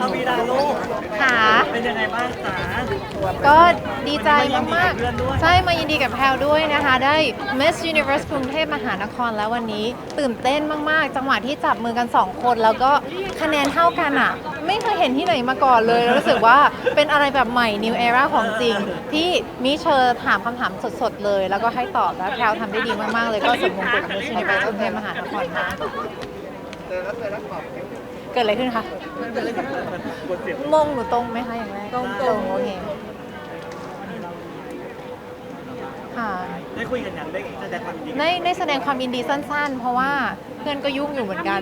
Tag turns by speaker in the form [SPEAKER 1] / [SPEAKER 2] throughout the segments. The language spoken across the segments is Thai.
[SPEAKER 1] อาวีดาลูก
[SPEAKER 2] ค่ะ
[SPEAKER 1] เป็นยังไงบ้างจ๋า
[SPEAKER 2] ก็ดีใจมาก
[SPEAKER 1] มายินดีกับเพื่อนด้วย
[SPEAKER 2] ๆใช่มายินดีกับแพลวด้วยนะคะ ได้ Miss Universe กรุงเทพมหานครแล้ววันนี้ ตื่นเต้นมากๆ จังหวะที่จับมือกัน 2 คน แล้วก็คะแนนเท่ากันอะ ไม่เคยเห็นที่ไหนมาก่อนเลยแล้วรู้สึกว่าเป็นอะไรแบบใหม่ New Era ของจริง ที่มิเชอร์ถามคำถามสดๆ เลย แล้วก็ให้ตอบแล้วแพลวทำได้ดีมากๆ เลยก็สมมงกุฎ Miss Universe กรุงเทพมหานครค่ะเกิดอะไรขึ้นคะ
[SPEAKER 1] บทเสียง
[SPEAKER 2] มงหนูตรงไหมคะอย่างแรก
[SPEAKER 1] ตรงๆ
[SPEAKER 2] ตรงโอเคค่ะ
[SPEAKER 1] ได้คุยกันอย่างได้แสดงความยินดี
[SPEAKER 2] ได้ได้แสดงความยินดีสั้น ๆ เพราะว่าเพื่อนก็ยุ่งอยู่เหมือนกัน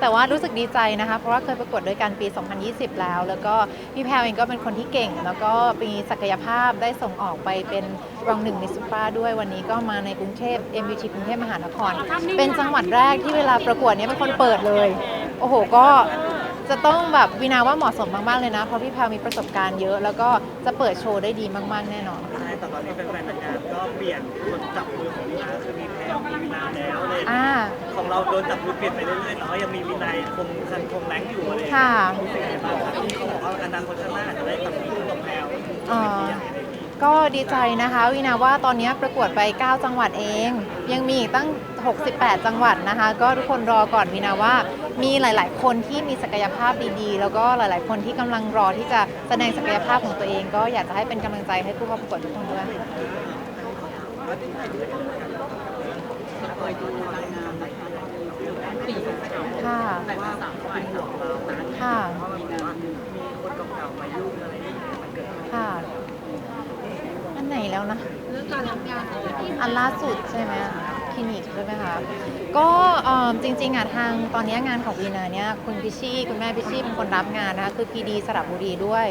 [SPEAKER 2] แต่ว่ารู้สึกดีใจนะคะ เพราะว่าเคยประกวดด้วยกันปี 2020 แล้ว แล้วก็พี่แพรวเองก็เป็นคนที่เก่ง แล้วก็มีศักยภาพได้ส่งออกไปเป็นรองหนึ่งในซุปเปอร์ด้วยวันนี้ก็มาในกรุงเทพ MUT กรุงเทพมหานคร เป็นจังหวัดแรกที่เวลาประกวดเนี้เป็นคนเปิดเลย โอ้โห ก็จะต้องแบบวินาว่าเหมาะสมมากๆเลยนะ เพราะพี่แพรวมีประสบการณ์เยอะ แล้วก็จะเปิดโชว์ได้ดีมาก ๆ แน่นอน
[SPEAKER 1] ใช่แต่ตอนนี้แฟนๆนางงามก็เปลี่ยนคนจับมือของวีนาคือมีแพรวมีวีนาแล้วเลย
[SPEAKER 2] อ่า
[SPEAKER 1] ของเราโดนจับมือเปลี่ยนไปเรื่อยๆแต่ว่ายังมีวีนายคงคันคงแรงอยู่อะไรอย่างเงี้ย
[SPEAKER 2] ค่ะ
[SPEAKER 1] รู้สึกยังไงบ้างครับที่เขาบอกว่าอนาคตข้างหน้าอาจจะได้กับมีคู่กับแพรว
[SPEAKER 2] อ่า ก็ดีใจนะคะวินาว่าตอนนี้ประกวดไป 9 จังหวัดเอง ยังมีอีกตั้ง 68 จังหวัดนะคะ ก็ทุกคนรอก่อนวินาว่า มีหลาย ๆ คนที่มีศักยภาพดีๆ แล้วก็หลาย ๆ คนที่กำลังรอที่จะแสดงศักยภาพของตัวเอง ก็อยากจะให้เป็นกำลังใจให้ผู้เข้าประกวดทุกคนด้วยค่ะค่ะ
[SPEAKER 1] คนเก่าๆมายุ่งอะไรอย่างเงี้ยมันเกิด
[SPEAKER 2] ค่ะ อันไหนแล้วนะอันล่าสุดใช่ไหมคลินิกใช่ไหมคะก็เอิ่มจริงๆอะทางตอนนี้งานของวีนาเนี่ยคุณพิชชี่คุณแม่พิชชี่เป็นคนรับงานนะคะคือพีดีสระบุรีด้วย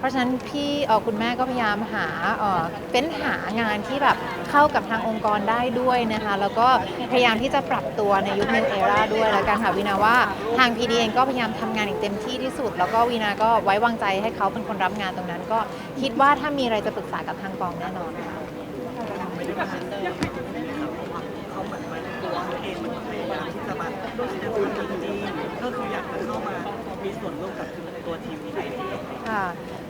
[SPEAKER 2] เพราะฉะนั้นพี่เอ่อคุณแม่ก็พยายามหาเอ่อเฟ้นหางานที่แบบเข้ากับทางองค์กรได้ด้วยนะคะ แล้วก็พยายามที่จะปรับตัวในยุค New Era ด้วยแล้วกันค่ะวีนาว่าทางพีดีเองก็พยายามทำงานอย่างเต็มที่ที่สุด แล้วก็วีนาก็ไว้วางใจให้เขาเป็นคนรับงานตรงนั้น ก็คิดว่าถ้ามีอะไรจะปรึกษากับทางกองแน่นอนค่ะ
[SPEAKER 1] เขาเหมือนมันตัวเขาเองมันพยายามที่จะมาร่วมแสดงความยินดีก็คืออยากจะเข้ามามีส่วนร่วมกับตัวทีมนี้ได้
[SPEAKER 2] ค่ะ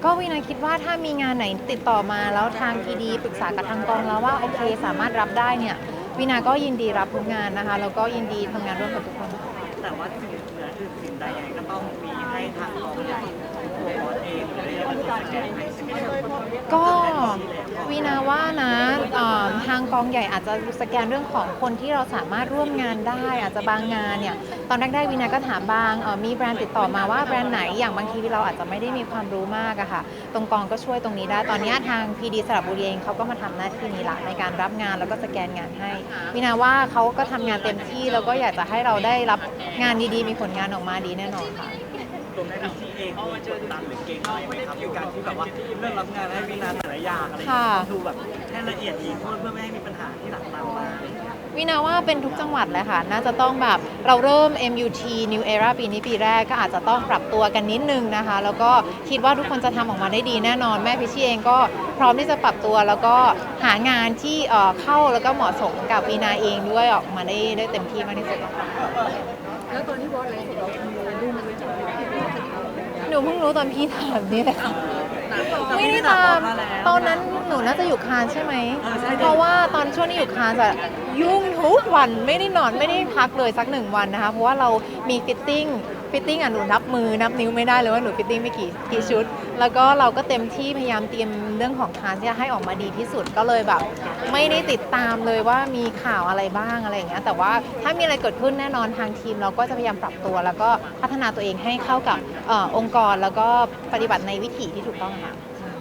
[SPEAKER 2] ก็วินาคิดว่าถ้ามีงานไหนติดต่อมาแล้วทางทีดีปรึกษากับทางกองแล้วว่าโอเคสามารถรับได้เนี่ยวินาก็ยินดีรับทุกงานนะคะแล้วก็ยินดีทำงานร่วมกับทุกคน
[SPEAKER 1] แต่ว่าถึงเหนืออื่นสิ่งใดยังไงก็ต้องมีให้ทางกองใหญ่ตัวเองหรืออะคนสแก้ไหม
[SPEAKER 2] ก็วีนาว่านะทางกองใหญ่อาจจะสแกนเรื่องของคนที่เราสามารถร่วมงานได้ อาจจะบางงานเนี่ยตอนแรกๆวีนาก็ถามบางมีแบรนด์ติดต่อมาว่าแบรนด์ไหนอย่างบางทีเราอาจจะไม่ได้มีความรู้มากอะค่ะ ตรงกองก็ช่วยตรงนี้ได้ ตอนนี้ทางพีดีสระบุรีเองเขาก็มาทำหน้าที่นี้ละในการรับงานแล้วก็สแกนงานให้วีนาว่าเขาก็ทำงานเต็มที่แล้วก็อยากจะให้เราได้รับงานดีๆ มีผลงานออกมาดีแน่นอนค่ะ
[SPEAKER 1] ตัวแม่พิชชี่เองมีกดดันหรือเก่งอะไรไหมครับในการที่แบบว่าเรื่องรับงานให้วินาแต่ละอย่างอะไรอย่างเงี้ยต้องดูแบบให้ละเอียดอีกเพื่อเพื่อไม่ให้มีปัญหาที่หลังตามมาอะไรอย่างเงี้ย
[SPEAKER 2] วินาว่าเป็นทุกจังหวัดเลยค่ะ น่าจะต้องแบบเราเริ่ม MUT New Era ปีนี้ปีแรกก็อาจจะต้องปรับตัวกันนิดนึงนะคะ แล้วก็คิดว่าทุกคนจะทำออกมาได้ดีแน่นอน แม่พิชชี่เองก็พร้อมที่จะปรับตัว แล้วก็หางานที่เอ่อเข้าแล้วก็เหมาะสมกับวีนาเองด้วยออกมาได้ได้เต็มที่มากที่สุด
[SPEAKER 3] แล้วตอนที่บอสไลฟ์ของเรามีรูปมันไหม
[SPEAKER 2] หนูเพิ่งรู้ตอนพี่ถามนี่แหละค่ะ
[SPEAKER 1] แต่
[SPEAKER 2] ไม่
[SPEAKER 1] พี่
[SPEAKER 2] ได้
[SPEAKER 1] ถาม
[SPEAKER 2] ตาม
[SPEAKER 1] มาแล้ว
[SPEAKER 2] ตอนนั้นหนูน่าจะอยู่คานใช่ไหม
[SPEAKER 1] เออใช่
[SPEAKER 2] เพราะว่าตอนช่วงที่อยู่คานจะยุ่งทุกวันไม่ได้นอนไม่ได้พักเลยสักหนึ่งวันนะคะ เพราะว่าเรามีฟิตติ้ง ฟิตติ้งอะหนูนับมือนับนิ้วไม่ได้เลยว่าหนูฟิตติ้งไม่กี่กี่ชุด แล้วก็เราก็เต็มที่พยายามเตรียมเรื่องของคานที่จะให้ออกมาดีที่สุดก็เลยแบบ ไม่ได้ติดตามเลยว่ามีข่าวอะไรบ้างอะไรอย่างเงี้ยแต่ว่าถ้ามีอะไรเกิดขึ้นแน่นอนทางทีม เราก็จะพยายามปรับตัว แล้วก็พัฒนาตัวเองให้เข้ากับเออองค์กรแล้วก็ปฏิบัติในวิถีที่ถูกต้องค่ะ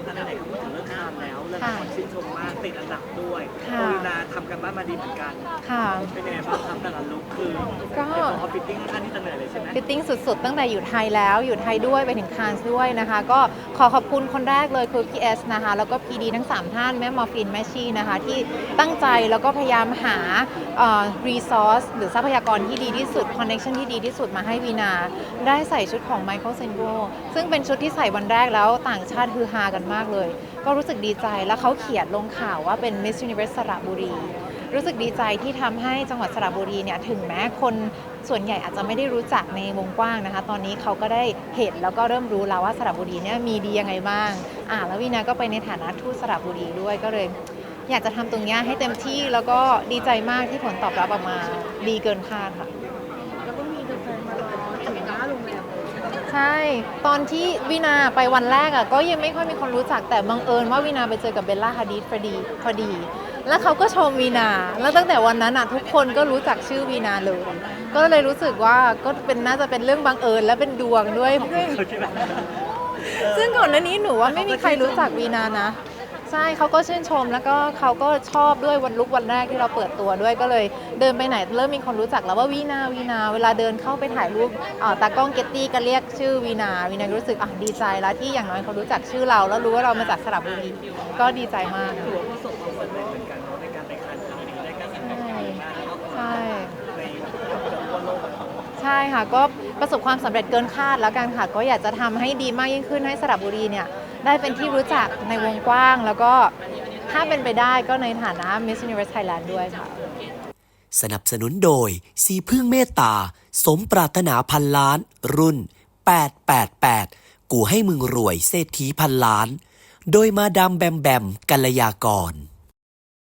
[SPEAKER 1] อันไหนๆก็พูดถึงเรื่องคานแล้วเรื่อง
[SPEAKER 2] ค่ะ
[SPEAKER 1] คนชื่นชมมากติดอันดับด้วย
[SPEAKER 2] ค่ะ
[SPEAKER 1] ตัววินาทำ กันบ้านมาดีเหมือนกัน
[SPEAKER 2] ค่ะ
[SPEAKER 1] เป็นยังไงบ้างครับแต่ละลุคคือ
[SPEAKER 2] ก็
[SPEAKER 1] เดี๋ยวพอฟิตติ้งท่านที่จะเหนื่อยเลยใช่ไหม
[SPEAKER 2] ฟิตติ้งสุดๆ ตั้งแต่อยู่ไทยแล้ว อยู่ไทยด้วยไปถึงคานส์ด้วยนะคะ ก็ขอขอบคุณคนแรกเลยคือพี่เอสนะคะ แล้วก็พีดีทั้ง 3 ท่าน แม่มอร์ฟิน แม่ชีนะคะ ที่ตั้งใจแล้วก็พยายามหารีซอสหรือทรัพยากรที่ดีที่สุด คอนเน t ชันที่ดีที่สุดมาให้วีนา ได้ใส่ชุดของ Michael s e n g o ซึ่งเป็นชุดที่ใส่วันแรกแล้วต่างชาติฮือฮากันมากเลย ก็รู้สึกดีใจแล้วเขาเขียนลงข่าวว่าเป็น Miss Universe สระบุรี รู้สึกดีใจที่ทำให้จังหวัดสระบุรีเนี่ยถึงแม้คนส่วนใหญ่อาจจะไม่ได้รู้จักในวงกว้างนะคะ ตอนนี้เขาก็ได้เห็นแล้วก็เริ่มรู้แล้วว่าสระบุรีเนี่ยมีดียังไงบ้าง อ่าแล้ววีนาก็ไปในฐานะทูตสระบุรีด้วยก็เลย อยากจะทำตรงนี้ให้เต็มที่แล้วก็ดีใจมากที่ผลตอบรับออกมาดีเกินคาดค่ะ
[SPEAKER 3] แล้วก็มีแฟนมารอถึงหน้าโรงแรม
[SPEAKER 2] ใช่ ตอนที่วินาไปวันแรกอะก็ยังไม่ค่อยมีคนรู้จักแต่บังเอิญว่าวินาไปเจอกับเบลล่าฮาดิดพอดีพอดี แล้วเขาก็ชมวีนา แล้วตั้งแต่วันนั้นอะทุกคนก็รู้จักชื่อวีนาเลย ก็เลยรู้สึกว่าก็เป็นน่าจะเป็นเรื่องบังเอิญและเป็นดวงด้วย ซึ่งก่อนหน้านี้หนูว่าไม่มีใครรู้จักวีนานะ ใช่เขาก็ชื่นชมแล้วก็เขาก็ชอบด้วยวันลุกวันแรกที่เราเปิดตัวด้วยก็เลยเดินไปไหนเริ่มมีคนรู้จักแล้วว่าวีนาวีนา เวลาเดินเข้าไปถ่ายรูปตากล้องเกตตี้ก็เรียกชื่อวีนาวีนารู้สึกอะดีใจแล้วที่อย่างน้อยเขารู้จักชื่อเรา แล้วรู้ว่าเรามาจากสระบุรีก็ดีใจมาก
[SPEAKER 1] ถือว่าประส
[SPEAKER 2] ช่ค่ะ ก็ประสบความสำเร็จเกินคาดแล้วกันค่ะ ก็อยากจะทำให้ดีมากยิ่งขึ้นให้สระบุรีเนี่ยได้เป็นที่รู้จักในวงกว้าง แล้วก็ถ้าเป็นไปได้ก็ในฐานะ Miss Universe Thailand ด้วยค่ะ
[SPEAKER 4] สนับสนุนโดย สีพึ่งเมตตา สมปรารถนาพันล้าน รุ่น 888 กูให้มึงรวยเศรษฐีพันล้าน โดยมาดามแบมแบมกัลยากร